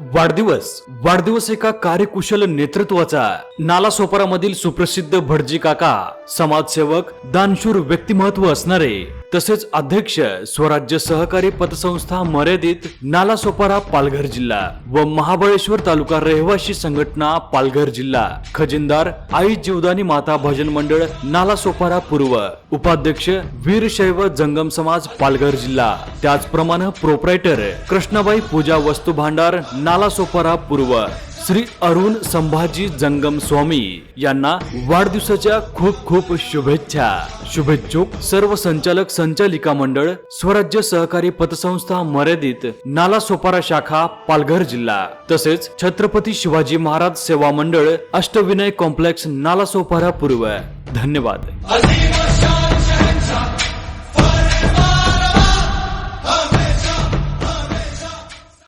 वाढदिवस. वाढदिवस एका कार्यकुशल नेतृत्वाचा. नालासोपारामधील सुप्रसिद्ध भटजी काका समाजसेवक दानशूर व्यक्तिमत्व असणारे तसेच अध्यक्ष स्वराज्य सहकारी पतसंस्था मर्यादित नालासोपारा पालघर जिल्हा व महाबळेश्वर तालुका रहिवासी संघटना पालघर जिल्हा. खजिनदार आई जीवदानी माता भजन मंडळ नालासोपारा पूर्व. उपाध्यक्ष वीरशैव जंगम समाज पालघर जिल्हा. त्याचप्रमाणे प्रोप्रायटर कृष्णाबाई पूजा वस्तू भांडार नालासोपारा पूर्व. श्री अरुण संभाजी जंगम स्वामी यांना वाढदिवसाच्या खूप खूप शुभेच्छा. शुभेच्छुक सर्व संचालक संचालिका मंडळ स्वराज्य सहकारी पतसंस्था मर्यादित नालासोपारा शाखा पालघर जिल्हा. तसेच छत्रपती शिवाजी महाराज सेवा मंडळ अष्टविनय कॉम्प्लेक्स नालासोपारा पूर्व. धन्यवाद.